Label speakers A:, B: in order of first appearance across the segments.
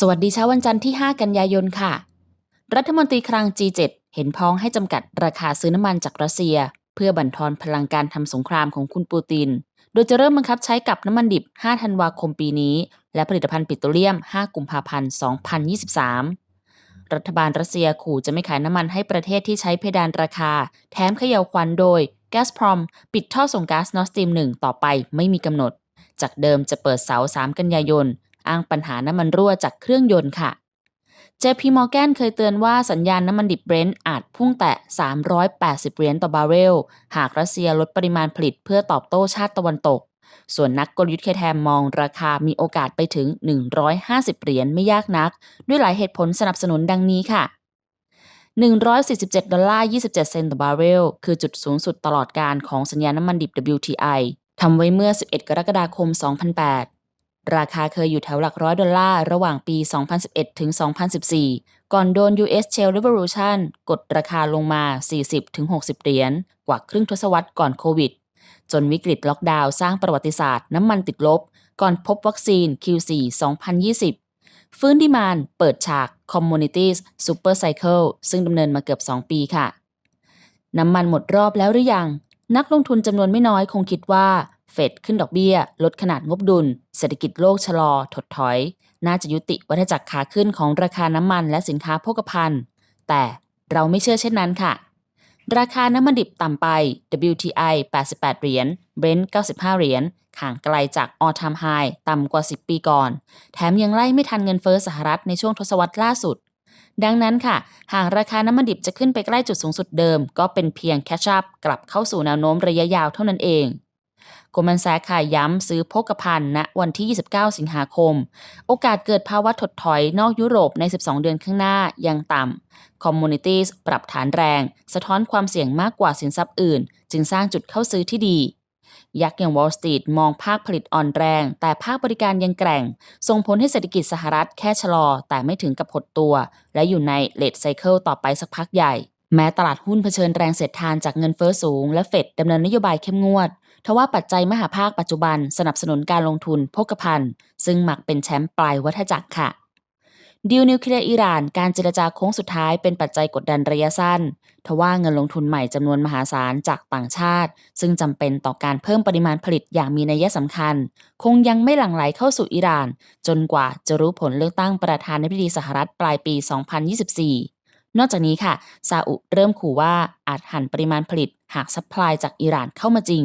A: สวัสดีเช้าวันจันทร์ที่ 5 กันยายนค่ะ รัฐมนตรีคลัง G7 เห็นพ้องให้จำกัดราคาซื้อน้ำมันจากรัสเซีย เพื่อบั่นทอนพลังการทำสงครามของคุณปูติน โดยจะเริ่มบังคับใช้กับน้ำมันดิบ 5 ธันวาคมปีนี้ และผลิตภัณฑ์ปิโตรเลียม 5 กุมภาพันธ์ 2023 รัฐบาลรัสเซียขู่จะไม่ขายน้ำมันให้ประเทศที่ใช้เพดานราคา แถมเขย่าควันโดย g a s p r o m ปิดท่อส่งก๊าซนอสตรีม1ต่อไปไม่มีกำหนด จากเดิมจะเปิดเสา 3 กันยายน อ้างปัญหาน้ำมันรั่วจากเครื่องยนต์ค่ะ JP Morgan เคยเตือนว่าสัญญาณน้ำมันดิบเบรนท์อาจพุ่งแตะ 380 เหรียญต่อบาร์เรล หากรัสเซียลดปริมาณผลิตเพื่อตอบโต้ชาติตะวันตก ส่วนนักกลยุทธ์เคแทมมองราคามีโอกาสไปถึง 150 เหรียญไม่ยากนัก ด้วยหลายเหตุผลสนับสนุนดังนี้ค่ะ147 ดอลลาร์ 27 เซนต์ต่อบาร์เรล คือจุดสูงสุดตลอดการของสัญญาณน้ำมันดิบ WTI ทำไว้เมื่อ 11 กรกฎาคม 2008 ราคาเคยอยู่แถวหลักร้อยดอลลาร์ระหว่างปี 2011 ถึง 2014 ก่อนโดน US Shale Revolution กดราคาลงมา 40-60 เหรียญกว่าครึ่งทศวรรษก่อนโควิด จนวิกฤตล็อกดาวน์สร้างประวัติศาสตร์น้ำมันติดลบ ก่อนพบวัคซีน Q4 2020 ฟื้นดีมานเปิดฉาก Communities Super Cycle ซึ่งดำเนินมาเกือบ 2 ปีค่ะ น้ำมันหมดรอบแล้วหรือยัง นักลงทุนจำนวนไม่น้อยคงคิดว่า เฟดขึ้นดอกเบี้ย ลดขนาดงบดุล เศรษฐกิจโลกชะลอ ถดถอย น่าจะยุติวัฏจักรขาขึ้นของราคาน้ำมันและสินค้าโภคภัณฑ์ แต่เราไม่เชื่อเช่นนั้นค่ะ ราคาน้ำมันดิบต่ำไป WTI 88 เหรียญ Brent 95 เหรียญห่างไกลจาก all time high ต่ำกว่า 10 ปีก่อน แถมยังไล่ไม่ทันเงินเฟ้อสหรัฐในช่วงทศวรรษล่าสุด ดังนั้นค่ะ หากราคาน้ำมันดิบจะขึ้นไปใกล้จุดสูงสุดเดิม ก็เป็นเพียงแคชชัพกลับเข้าสู่แนวโน้มระยะยาวเท่านั้นเอง โกลแมนแซคค่ะย้ำซื้อโภคภัณฑ์ณวันที่ 29 สิงหาคม โอกาสเกิดภาวะถดถอยนอกยุโรปใน 12 เดือนข้างหน้ายังต่ำ Communities ปรับฐานแรง สะท้อนความเสี่ยงมากกว่าสินทรัพย์อื่น จึงสร้างจุดเข้าซื้อที่ดี ยักษ์อย่าง Wall Street มองภาคผลิตอ่อนแรง แต่ภาคบริการยังแกร่ง ส่งผลให้เศรษฐกิจสหรัฐแค่ชะลอ แต่ไม่ถึงกับหดตัว และอยู่ใน late cycle ต่อไปสักพักใหญ่แม้ตลาดหุ้นเผชิญแรงเสียดทานจากเงินเฟอ้อสูงและเฟดดำเนินนโยบายเข้มงวด ทว่าปัจจัยมหาภาคปัจจุบันสนับสนุนการลงทุนโภคภัณฑ์ ซึ่งหมักเป็นแชมป์ปลายวัฏจักรค่ะดีลนิวเคลียร์อิหร่านการเจรจาโค้งสุดท้ายเป็นปัจจัยกดดันระยะสั้น ทว่าเงินลงทุนใหม่จำนวนมหาศาลจากต่างชาติ ซึ่งจำเป็นต่อการเพิ่มปริมาณผลิตอย่างมีนัยสำคัญ คงยังไม่หลั่งไหลเข้าสู่อิหร่าน จนกว่าจะรู้ผลเลือกตั้งประธานาธิบดีสหรัฐปลายปี 2024 นอกจากนี้ค่ะซาอุเริ่มขู่ว่าอาจหันปริมาณผลิตหากซัพพลายจากอิหร่านเข้ามาจริง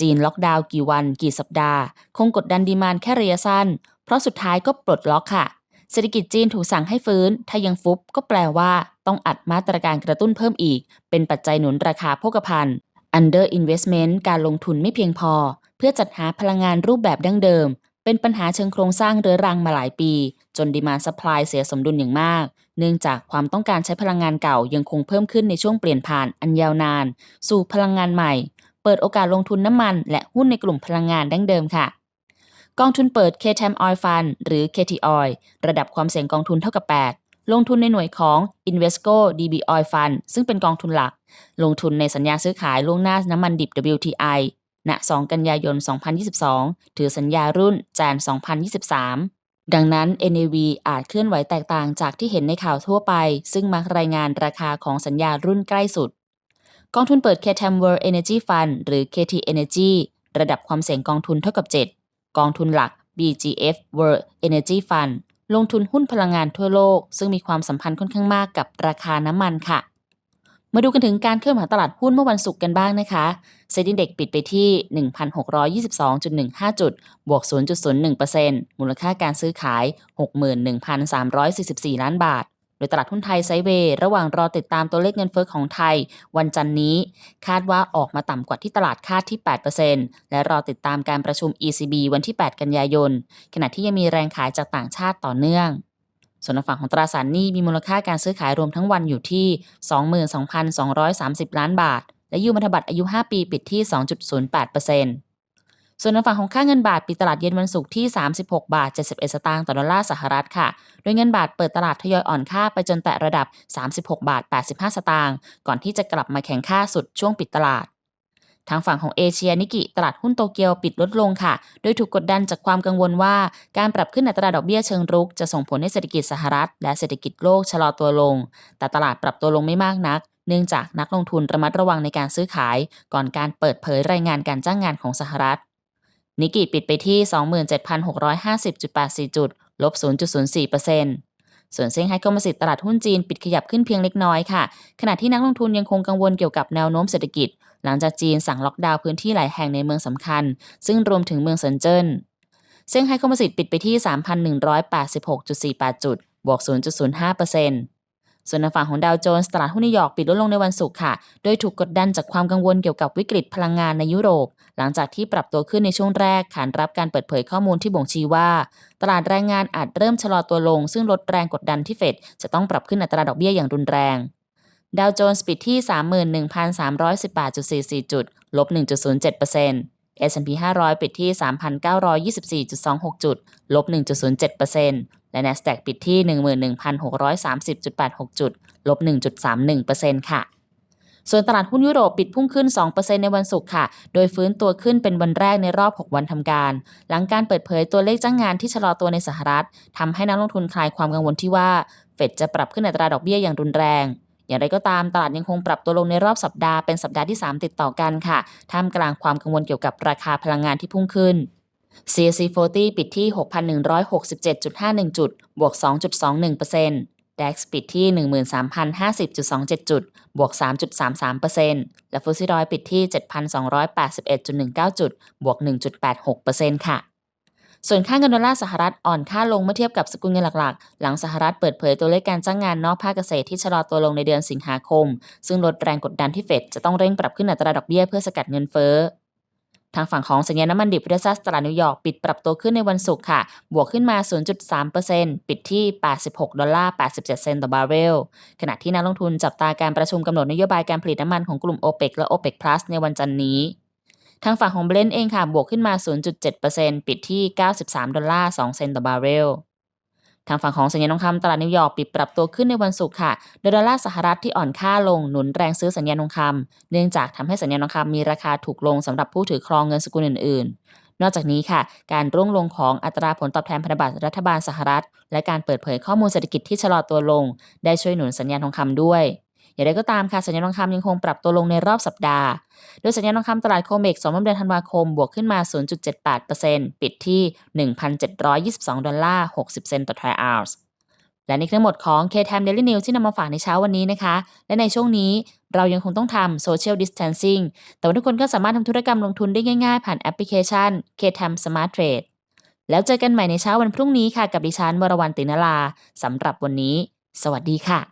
A: จีนล็อกดาวน์กี่วันกี่สัปดาห์ คงกดดันดีมานแค่ระยะสั้น เพราะสุดท้ายก็ปลดล็อกค่ะ เศรษฐกิจจีนถูกสั่งให้ฟื้น ถ้ายังฟุบก็แปลว่าต้องอัดมาตรการกระตุ้นเพิ่มอีก เป็นปัจจัยหนุนราคาโภคภัณฑ์ under investment การลงทุนไม่เพียงพอ เพื่อจัดหาพลังงานรูปแบบดั้งเดิม เป็นปัญหาเชิงโครงสร้างเรื้อรังมาหลายปี จนดีมานซัพพลายเสียสมดุลอย่างมาก เนื่องจากความต้องการใช้พลังงานเก่ายังคงเพิ่มขึ้นในช่วงเปลี่ยนผ่านอันยาวนาน สู่พลังงานใหม่ เปิดโอกาสลงทุนน้ำมัน และหุ้นในกลุ่มพลังงานดั้งเดิมค่ะ กองทุนเปิด KTM Oil Fund หรือ KT Oil ระดับความเสี่ยงกองทุนเท่ากับ 8 ลงทุนในหน่วยของ Invesco DB Oil Fund ซึ่งเป็นกองทุนหลัก ลงทุนในสัญญาซื้อขายล่วงหน้าน้ำมันดิบ WTI ณ 2 กันยายน 2022 ถือสัญญารุ่นจาน2023ดังนั้น NAV อาจเคลื่อนไหวแตกต่างจากที่เห็นในข่าวทั่วไป ซึ่งมักรายงานราคาของสัญญารุ่นใกล้สุด กองทุนเปิด KTM World Energy Fund หรือ KT Energy ระดับความเสี่ยงกองทุนเท่ากับ 7 กองทุนหลัก BGF World Energy Fund ลงทุนหุ้นพลังงานทั่วโลก ซึ่งมีความสัมพันธ์ค่อนข้างมากกับราคาน้ำมันค่ะ มาดูกันถึงการเคลื่อนไหวตลาดหุ้นเมื่อวันศุกร์กันบ้างนะคะเซ็นดิ้งเด็กปิดไปที่ 1,622.15 จุด บวก 0.01%มูลค่าการซื้อขาย 61,344 ล้านบาท โดยตลาดหุ้นไทยไซเวย์ระหว่างรอติดตามตัวเลขเงินเฟ้อของไทย วันจันนี้ คาดว่าออกมาต่ำกว่าที่ตลาดคาดที่ 8%และรอติดตามการประชุม ECB วันที่ 8 กันยายน ขณะที่ยังมีแรงขายจากต่างชาติต่อเนื่องส่วนฝั่งของตราสารหนี้มีมูลค่าการซื้อขายรวมทั้งวันอยู่ที่ 22,230 ล้านบาท และยูพันธบัตรอายุ 5 ปีปิดที่ 2.08% ส่วนในฝั่งของค่าเงินบาทปิดตลาดเย็นวันศุกร์ที่ 36 บาท 71 สตางค์ต่อดอลลาร์สหรัฐค่ะ โดยเงินบาทเปิดตลาดทยอยอ่อนค่าไปจนแตะระดับ 36 บาท 85 สตางค์ก่อนที่จะกลับมาแข็งค่าสุดช่วงปิดตลาดทางฝั่งของเอเชียนิกิตลาดหุ้นโตเกียวปิดลดลงค่ะ โดยถูกกดดันจากความกังวลว่าการปรับขึ้นอัตราดอกเบี้ยเชิงรุก จะส่งผลให้เศรษฐกิจสหรัฐ และเศรษฐกิจโลกชะลอตัวลง แต่ตลาดปรับตัวลงไม่มากนัก เนื่องจากนักลงทุนระมัดระวังในการซื้อขาย ก่อนการเปิดเผยรายงานการจ้างงานของสหรัฐ นิกกิปิดไปที่ 27,650.84 จุด ลบ 0.04%ส่วนเซี่ยงไฮ้คอมโพสิตตลาดหุ้นจีนปิดขยับขึ้นเพียงเล็กน้อยค่ะ ขณะที่นักลงทุนยังคงกังวลเกี่ยวกับแนวโน้มเศรษฐกิจ หลังจากจีนสั่งล็อกดาวน์พื้นที่หลายแห่งในเมืองสำคัญ ซึ่งรวมถึงเมืองเซินเจิ้นเซี่ยงไฮ้คอมโพสิตปิดไปที่ 3,186.48 จุด บวก 0.05%ส่วน ในฝั่งของดาวโจนส์ตลาดหุ้นนิวยอร์กปิดลดลงในวันศุกร์ค่ะ โดยถูกกดดันจากความกังวลเกี่ยวกับวิกฤตพลังงานในยุโรป หลังจากที่ปรับตัวขึ้นในช่วงแรกขานรับการเปิดเผยข้อมูลที่บ่งชี้ว่า ตลาดแรงงานอาจเริ่มชะลอตัวลง ซึ่งลดแรงกดดันที่เฟดจะต้องปรับขึ้นอัตราดอกเบี้ยอย่างรุนแรงดาวโจนส์ปิดที่ 31,318.44 จุด ลบ 1.07% S&P 500 ปิดที่ 3,924.26 จุด ลบ 1.07%และ NASDAQ ปิดที่ 11,630.86 จุด ลบ 1.31%ค่ะส่วนตลาดหุ้นยุโรปปิดพุ่งขึ้น 2%ในวันศุกร์ค่ะ โดยฟื้นตัวขึ้นเป็นวันแรกในรอบ 6 วันทำการ หลังการเปิดเผยตัวเลขจ้างงานที่ชะลอตัวในสหรัฐทำให้นักลงทุนคลายความกังวลที่ว่า เฟดจะปรับขึ้นอัตราดอกเบี้ยอย่างรุนแรง อย่างไรก็ตามตลาดยังคงปรับตัวลงในรอบสัปดาห์เป็นสัปดาห์ที่ 3 ติดต่อกันค่ะ ท่ามกลางความกังวลเกี่ยวกับราคาพลังงานที่พุ่งขึ้น CAC 40 ปิดที่ 6,167.51 จุด บวก 2.21% DAX ปิดที่ 13,050.27 จุด บวก 3.33%และฟุตซี่ร้อยปิดที่ 7,281.19 จุด บวก 1.86%ค่ะ ส่วนค่าเงินดอลลาร์สหรัฐอ่อนค่าลงเมื่อเทียบกับสกุลเงินหลักๆ หลังสหรัฐเปิดเผยตัวเลขการจ้างงานนอกภาคเกษตรที่ชะลอตัวลงในเดือนสิงหาคม ซึ่งลดแรงกดดันที่เฟดจะต้องเร่งปรับขึ้นอัตราดอกเบี้ยเพื่อสกัดเงินเฟ้อทางฝั่งของสัญญาณน้ำมันดิบเวซัสตลาดนิวยอร์กปิดปรับตัวขึ้นในวันศุกร์ค่ะ บวกขึ้นมา 0.3%ปิดที่ 86 ดอลลาร์ 87 เซนต์ต่อบาร์เรล ขณะที่นักลงทุนจับตาการประชุมกำหนดนโยบายการผลิตน้ำมันของกลุ่ม OPEC และ OPEC Plus ในวันจันทร์นี้ ทางฝั่งของเบรนท์เองค่ะบวกขึ้นมา 0.7%ปิดที่ 93 ดอลลาร์ 2 เซนต์ต่อบาร์เรลทางฝั่งของสัญญาณทองคำตลาดนิวยอร์กปิดปรับตัวขึ้นในวันศุกร์ค่ะ โดยดอลลาร์สหรัฐที่อ่อนค่าลงหนุนแรงซื้อสัญญาณทองคำเนื่องจากทำให้สัญญาณทองคำมีราคาถูกลงสำหรับผู้ถือครองเงินสกุลอื่น ๆ นอกจากนี้ค่ะ การร่วงลงของอัตราผลตอบแทนพันธบัตรรัฐบาลสหรัฐ และการเปิดเผยข้อมูลเศรษฐกิจที่ชะลอตัวลง ได้ช่วยหนุนสัญญาณทองคำด้วย อย่างไรก็ตามค่ะสัญญาณทองคำยังคงปรับตัวลงในรอบสัปดาห์ โดยสัญญาณทองคำตลาดโคเมก2เดือนธันวาคม บวกขึ้นมา 0.78%ปิดที่ 1,722 ดอลลาร์ 60 เซนต์ต่อทรัลล์และนี่คือทั้งหมดของ K-Time Daily News ที่นำมาฝากในเช้าวันนี้นะคะ และในช่วงนี้เรายังคงต้องทำ Social Distancing แต่ว่าทุกคนก็สามารถทำธุรกรรมลงทุนได้ง่ายๆ ผ่านแอปพลิเคชัน K-Time Smart Trade แล้วเจอกันใหม่ในเช้าวันพรุ่งนี้ค่ะ กับดิฉันวรวรรณตินลาสำหรับวันนี้ สวัสดีค่ะ